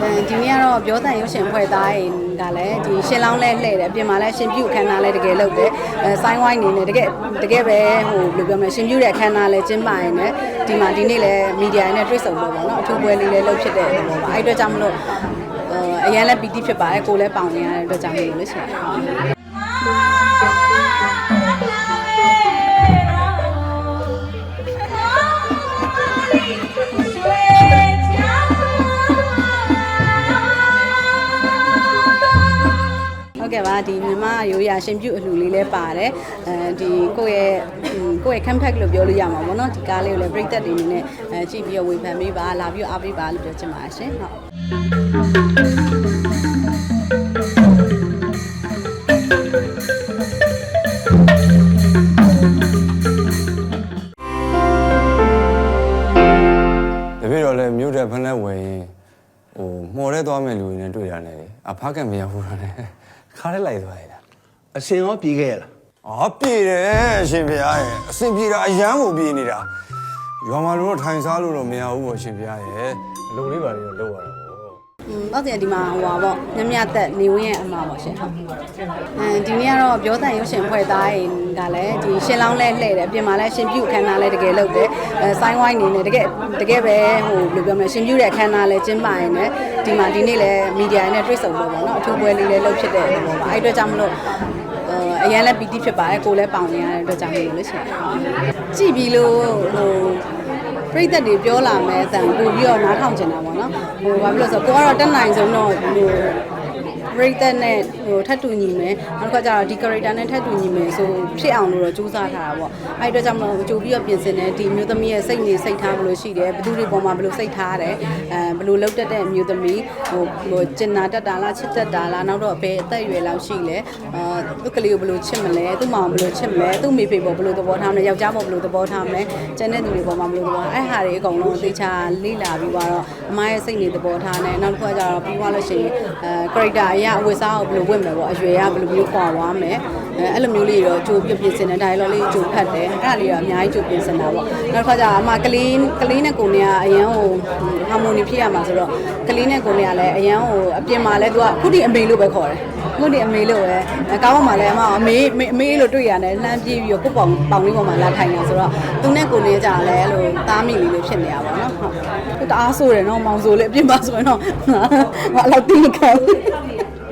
အဲဒီနေ့ကတော့ပြောတန်ရုပ်ရှင်ဖွဲ့သားတွေကလည်းဒီရှင်းလောင်းလဲလှည့်တယ်အပြင်မှာလည်းရှင်ပြုတ်ခန်းသားလဲတကယ်လုပ်တယ်အဲဆိုင်းဝိုင်းနေနေတကယ်တကယ်ပဲဟိုဘယ်လိုပြောမလဲရှင်ပြုတ်တဲ့ခန်းသားလဲကျင်းပရင်လည်းဒီမှာဒီနေ့လည်းမီဒီယာနဲ့တွေ့ဆုံလို့ပေါ့နော်အထူးပွဲလေးလည်းလုပ်ဖြစ်တဲ့ပေါ့ပါအဲ့အတွက်ကြောင့်မလို့အရန်လည်းပီတိဖြစ်ပါတယ်ကိုလည်းပေါင်နေရတဲ့အတွက်ကြောင့်မလို့လို့ရှိရင် ဟုတ်ကဲ့ပါဒီမြမရိုးရာရှင်ပြုတ်အလှူလေးလည်းပါတယ်အဲဒီကိုယ့်ရဲ့ဟိုကိုယ့်ရဲ့ campaign လို့ပြောလို့ရမှာပေါ့နော်ဒီကားလေးကိုလည်းပြည်သက်တွေအနေနဲ့အဲကြည့်ပြီးတော့ဝေဖန်ပေးပါလာပြီးတော့အားပေးပါလို့ပြောချင်ပါတယ်ရှင်ဟုတ်တ အဖကမရဘူးတော့လေခါရဲလိုက်သွားရတာအစင်ရောပြေးခဲ့ရလားအော်ပြေတယ်အရှင်ဘုရားရဲ့အစင်ပြေတာအယမ်းကိုပြေနေတာရွာမှာလူတော့ထိုင်စားလို့တော့မရဘူးပေါ့အရှင်ဘုရားရဲ့အလုပ်လေးပါလေးတော့လုပ်ရတာပေါ့อืม တော့တင်ဒီမှာဟိုပါပေါ့မြမြသက်နေဝင်းရဲ့အမှာပေါ့ရှင်ဟုတ်အဲဒီနေ့ကတော့ပြောတန်ရုပ်ရှင်ဖွဲ့သားတွေကလည်းဒီရှင်းလောင်းလဲလှည့်တယ်အပြင်မှာလည်းရှင်ပြုတ်ခန်းသားလဲတကယ်လုပ်တယ်အဲဆိုင်းဝိုင်းနေနေတကယ်တကယ်ပဲဟိုဘယ်လိုပြောမလဲရှင်ပြုတ်တဲ့ခန်းသားလဲကျင်းပရင်လည်းဒီမှာဒီနေ့လည်းမီဒီယာနဲ့တွေ့ဆုံလို့ပေါ့နော်အထူးပွဲလေးလည်းလုပ်ဖြစ်တဲ့ပေါ့ပါအဲ့အတွက်ကြောင့်မလို့အရန်လည်းပီတိဖြစ်ပါတယ်ကိုလည်းပေါင်နေရတဲ့အတွက်ကြောင့်မလို့လို့ရှိရင်ကြည့်ပြီးလို့ဟို ပြိသက်တွေပြောလာမယ်အတန်ပို့ပြီးတော့နားထောင်ချင်တာပေါ့နော်ဟိုဘာဖြစ်လို့လဲဆိုတော့ကိုကတော့တက်နိုင်ဆုံးတော့ဟို ပြိသက်နဲ့ဟိုထပ်တူညီမယ်နောက်တစ်ခါကျတော့ဒီ character နဲ့ထပ်တူညီမယ်ဆိုဖြစ်အောင်လို့တော့စူးစမ်းထားတာပေါ့အဲ့အတွက်ကြောင့်မလို့ကြိုပြီးတော့ပြင်ဆင်တယ်ဒီမျိုးသမီးရဲ့စိတ်နေစိတ်ထားဘယ်လိုရှိတယ်ဘယ်သူတွေပေါ်မှာဘယ်လိုစိတ်ထားတယ်အဲဘယ်လိုလုပ်တတ်တဲ့မျိုးသမီးဟိုဟိုကျင်နာတတ်တာလားချစ်တတ်တာလားနောက်တော့ဘယ်အသက်အရွယ်လောက်ရှိလဲအာသူ့ကလေးကိုဘယ်လိုချစ်မလဲသူ့မောင်ဘယ်လိုချစ်မလဲသူ့မိဖေပေါ်ဘယ်လိုသဘောထားမလဲယောက်ျားပေါ်ဘယ်လိုသဘောထားမလဲကျန်တဲ့သူတွေပေါ်မှာဘယ်လိုသဘောအဲ့ဟာတွေအကုန်လုံးသေချာလေ့လာပြီးတော့အမရဲ့စိတ်နေသဘောထားနဲ့နောက်တစ်ခါကျတော့ပြီးသွားလို့ရှိရင်အဲ character အရအဝတ်စားကိုဘယ်လိုဝတ်မယ်ပေါ့အရွယ်ကဘယ်လိုမျိုးခွာသွားမယ်အဲအဲ့လိုမျိုးလေးတော့ကြိုပြပြင်ဆင်တဲ့ dialogue လေးကြိုဖတ်တယ်အဲ့ဒါလေးတော့အများကြီးကြိုပြင်ဆင်တာပေါ့နောက်တစ်ခါကျတော့အမကလေးကလေးနဲ့ကိုယ်နဲ့ကအရန်ဟို harmony ဖြစ်ရမှာဆိုတော့ကလေးနဲ့ကိုယ်နဲ့ကလည်းအရန်ဟိုအပြင်မှာလည်းသူကခုတည်းအမေလို့ပဲခေါ်တယ်ခုတည်းအမေလို့ပဲကောင်းမှလည်းအမအမေအမေလို့တွေ့ရတယ်လှမ်းပြေးပြီးတော့ကိုယ့်ပေါင်ပေါင်လေးပေါ်မှာလာထိုင်နေဆိုတော့သူနဲ့ကိုယ်နဲ့ကြာလဲအဲ့လိုသားမိလေးလေးဖြစ်နေရပါတော့ဟုတ်သူတအားဆိုးတယ်နော်မောင်ဆိုးလေးအပြင်ပါဆိုရင်တော့ငါအဲ့လောက်တိခံ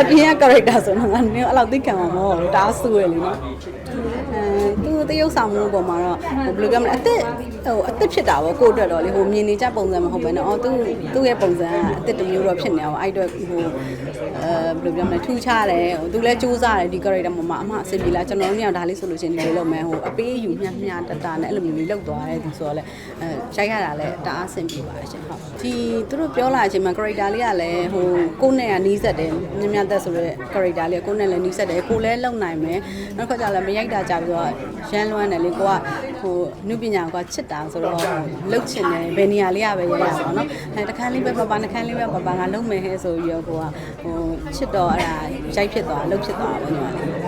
အပြင်က character ဆိုတော့ငါနည်းအဲ့လောက်တိခံမှာမဟုတ်ဘူးတအားဆိုးရလေနော်အဲသူတရုပ်ဆောင်မှုပေါ်မှာတော့ဟိုဘယ်လိုပြောမလဲအသက်ဟိုအသက်ဖြစ်တာပေါ့ကိုယ့်အတွက်တော့လေဟိုမြင်နေကြပုံစံမဟုတ်ဘဲနော်အော်သူသူ့ရဲ့ပုံစံကအသက်တစ်မျိုးတော့ဖြစ်နေအောင်အဲ့အတွက်ဟိုအဲဘယ်လိုပြောမလဲထူးခြားတယ်ဟိုသူလည်းစူးစမ်းတယ်ဒီ character ပေါ်မှာအမအဆင်ပြေလားကျွန်တော်တို့ညဒါလေးဆိုလို့ရှိရင်ဒီလိုလုပ်မယ်ဟိုအပေးယူမျှမျှတတနဲ့အဲ့လိုမျိုးလေးလုပ်သွားတယ်သူဆိုတော့လေအဲရိုက်ရတာလည်းတအားအဆင်ပြေပါရှင်ဟုတ်ဒီသူတို့ပြောလာအချိန်မှာ character လေးကလည်းဟိုကိုယ်နဲ့ကနီးစက်တယ်မြမြသက်ဆိုတဲ့ character လေးကကိုယ်နဲ့လည်းနီးစက်တယ်ကိုယ်လည်းလုံနိုင်မယ်နောက်တစ်ခါကျလည်းမရိုက်တာကြပြီးတော့ရမ်းလွမ်းတယ်လေကိုကဟိုနုပညာကချစ်တာဆိုတော့လှုပ်ချင်တယ်ဘယ်နေရာလေးကပဲရရပါတော့နော်အဲတခန်းလေးပဲပပနှခန်းလေးပဲပပငါလုံမယ်ဟဲဆိုပြီးတော့ကိုကဟိုချစ်တော့အဲ့ဒါရိုက်ဖြစ်သွားလှုပ်ဖြစ်သွားတယ်ညီမလေးဟော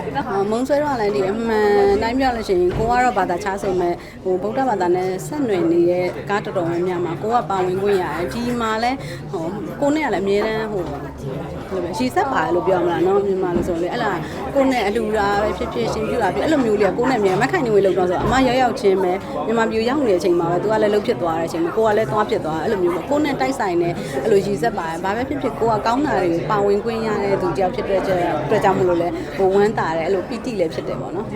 မုံဆွဲတော့လည်းဒီအမှန်တိုင်းပြောလို့ရှိရင်ကိုကတော့ဘာသာချဆိုမဲ့ဟိုဗုဒ္ဓဘာသာနဲ့ဆက်နွယ်နေတဲ့ကားတော်တော်များများမှာကိုကပါဝင်ခွင့်ရတယ်ဒီမှာလဲဟိုကိုနဲ့ကလည်းအမြဲတမ်းဟိုဘယ်လိုလဲရှည်ဆက်ပါလို့ပြောမလားနော်မြန်မာလို့ဆိုလေအဲ့လားကိုနဲ့အလှူတာပဲဖြစ်ဖြစ်ရှင်ပြတာဖြစ်အဲ့လိုမျိုးလေးကကိုနဲ့မြန်မခိုင်နေဝေးလောက်တော့ဆိုအမရောက်ရောက်ချင်းပဲမြန်မာပြည်ရောက်နေတဲ့အချိန်မှာပဲသူကလည်းလှုပ်ဖြစ်သွားတဲ့အချိန်မှာကိုကလည်းသွားဖြစ်သွားအဲ့လိုမျိုးပေါ့ကိုနဲ့တိုက်ဆိုင်နေအဲ့လိုရည်ဆက်ပါတယ်ဘာပဲဖြစ်ဖြစ်ကိုကကောင်းတာတွေကိုပါဝင်ခွင့်ရတဲ့သူတယောက်ဖြစ်တဲ့အတွက်ကြောင့်မလို့လဲဟိုဝမ်းတာတယ်အဲ့လိုပီတိလည်းဖြစ်တယ်ပေါ့နော်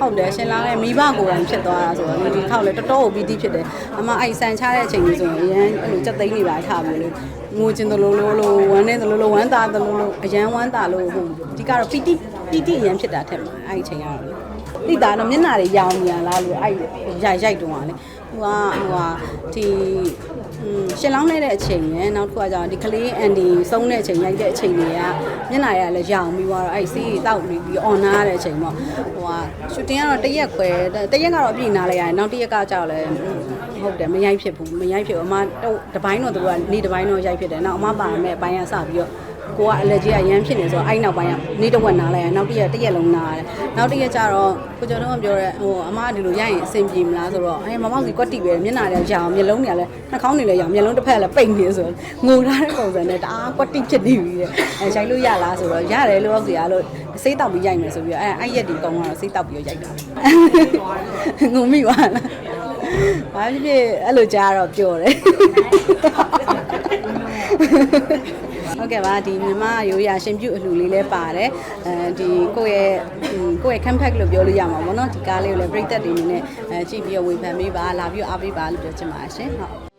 ဟုတ်တယ်ရှင်လာတဲ့မိဘကိုယ်တိုင်ဖြစ်သွားတာဆိုတော့ဒီထောက်လည်းတော်တော်ကိုပီတိဖြစ်တယ်အမအဲ့ဆန်ချတဲ့အချိန်ကြီးဆိုရင်အရန်အဲ့လိုစက်သိန်းနေပါထားပြီးလို့ငိုချင်တယ်လို့လို့လို့ဝမ်းနေတယ်လို့လို့ဝမ်းတာတယ်လို့လို့အရန်ဝမ်းတာလို့ဟိုဒီကတော့ပီတိပီတိအရန်ဖြစ်တာထက်မှာအဲ့ဒီအချိန်ကတော့လေတိတာတော့မျက်နှာတွေရောင်နေရလားလို့အဲ့ရိုက်ရိုက်တုံးကလေဟိုကဟိုကဒီอืม ရှင်လောင်းနေတဲ့အချိန်ရယ်နောက်တစ်ခုကကြောင့်ဒီကလေးအန်ဒီဆုံးတဲ့အချိန်ရိုက်တဲ့အချိန်တွေကမျက်နှာရလည်းရောင်ပြီးသွားတော့အဲ့စီးတောက်ပြီးပြီးအွန်နာရတဲ့အချိန်ပေါ့ဟိုကရှူတင်ကတော့တရက်ခွဲတရက်ကတော့အပြည့်နားလိုက်ရတယ်နောက်တရက်ကကြောက်လဲဟုတ်တယ်မရိုက်ဖြစ်ဘူးမရိုက်ဖြစ်ဘူးအမတပိုင်းတော့သူကနေ့တပိုင်းတော့ရိုက်ဖြစ်တယ်နောက်အမပါမယ်အပိုင်းကစပြီးတော့ ကိုကိုကအလက်ကြီးကရမ်းဖြစ်နေဆိုတော့အဲ့နောက်ပိုင်းကနေတစ်ဝက်နားလိုက်ရနောက်တစ်ရက်တစ်ရက်လုံးနားရတယ်နောက်တစ်ရက်ကျတော့ကိုကျော်တော့ပြောရဲဟိုအမကဒီလိုရရင်အဆင်ပြေမလားဆိုတော့အဲမမောက်စီကွက်တီပဲမျက်နှာလည်းရအောင်မျက်လုံးတွေကလည်းနှာခေါင်းတွေလည်းရအောင်မျက်လုံးတစ်ဖက်လည်းပိတ်နေဆိုတော့ငိုထားတဲ့ပုံစံနဲ့တအားကွက်တီဖြစ်နေပြီတဲ့အဲရိုက်လို့ရလားဆိုတော့ရတယ်လို့ဆိုရလို့စေးတောက်ပြီးရိုက်မယ်ဆိုပြီးတော့အဲအဲ့ရက်ဒီကောင်းတော့စေးတောက်ပြီးရိုက်တာငုံမိပါလားဘာဖြစ်ဖြစ်အဲ့လိုကြားတော့ပြောတယ် ဟုတ်ကဲ့ပါဒီမြန်မာရိုးရာရှင်ပြုတ်အလှူလေးလည်းပါတယ်အဲဒီကိုယ့်ရဲ့ဟွန်းကိုယ့်ရဲ့ campaign လို့ပြောလို့ရမှာပေါ့နော်ဒီကားလေးကိုလည်းပြိသက်တွေအနေနဲ့အဲကြည့်ပြီးတော့ဝေဖန်ပေးပါလာပြီးတော့အားပေးပါလို့ပြောချင်ပါတယ်ရှင်ဟုတ်